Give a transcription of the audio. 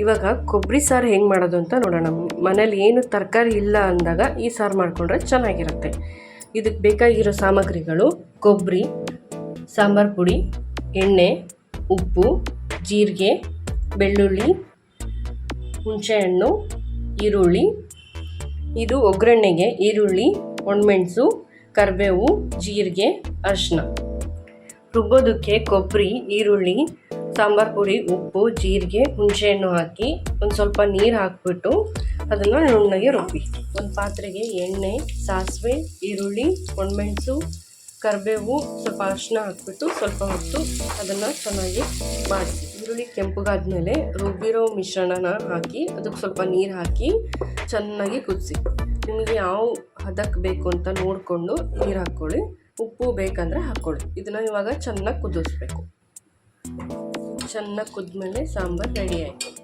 ಇವಾಗ ಕೊಬ್ಬರಿ ಸಾರು ಹೆಂಗೆ ಮಾಡೋದು ಅಂತ ನೋಡೋಣ. ಮನೇಲಿ ಏನು ತರಕಾರಿ ಇಲ್ಲ ಅಂದಾಗ ಈ ಸಾರು ಮಾಡಿಕೊಂಡ್ರೆ ಚೆನ್ನಾಗಿರುತ್ತೆ. ಇದಕ್ಕೆ ಬೇಕಾಗಿರೋ ಸಾಮಗ್ರಿಗಳು ಕೊಬ್ಬರಿ, ಸಾಂಬಾರು ಪುಡಿ, ಎಣ್ಣೆ, ಉಪ್ಪು, ಜೀರಿಗೆ, ಬೆಳ್ಳುಳ್ಳಿ, ಹುಣಸೆಹಣ್ಣು, ಈರುಳ್ಳಿ. ಇದು ಒಗ್ಗರಣೆಗೆ ಈರುಳ್ಳಿ, ಒಣಮೆಣಸು, ಕರಿಬೇವು, ಜೀರಿಗೆ ಅರಿಶಿನ ರುಬ್ಬೋದಕ್ಕೆ ಕೊಬ್ಬರಿ, ಈರುಳ್ಳಿ ಸಾಂಬಾರು ಪುಡಿ, ಉಪ್ಪು, ಜೀರಿಗೆ, ಹುಣಸೆಹಣ್ಣು ಹಾಕಿ ಒಂದು ಸ್ವಲ್ಪ ನೀರು ಹಾಕ್ಬಿಟ್ಟು ಅದನ್ನು ನುಣ್ಣಗೆ ರುಬ್ಬಿ. ಒಂದು ಪಾತ್ರೆಗೆ ಎಣ್ಣೆ, ಸಾಸಿವೆ, ಈರುಳ್ಳಿ, ಒಣಮೆಣಸು, ಕರಿಬೇವು ಸ್ವಲ್ಪ ಅರಿಶಿನ ಹಾಕ್ಬಿಟ್ಟು ಸ್ವಲ್ಪ ಹೊತ್ತು ಅದನ್ನು ಚೆನ್ನಾಗಿ ಮಾಡಿಸಿ ಈರುಳ್ಳಿ ಕೆಂಪಗಾದ್ಮೇಲೆ ರುಬ್ಬಿರೋ ಮಿಶ್ರಣನ ಹಾಕಿ ಅದಕ್ಕೆ ಸ್ವಲ್ಪ ನೀರು ಹಾಕಿ ಚೆನ್ನಾಗಿ ಕುದಿಸಿ. ನಿಮಗೆ ಯಾವ ಹದಕ್ಕೆ ಬೇಕು ಅಂತ ನೋಡಿಕೊಂಡು ನೀರು ಹಾಕ್ಕೊಳ್ಳಿ ಉಪ್ಪು ಬೇಕಂದರೆ ಹಾಕ್ಕೊಳ್ಳಿ ಇದನ್ನು ಇವಾಗ ಚೆನ್ನಾಗಿ ಕುದಿಸ್ಬೇಕು. ಚೆನ್ನಾಗಿ ಕುದ್ಮೇಲೆ ಸಾಂಬಾರು ರೆಡಿ ಆಯಿತು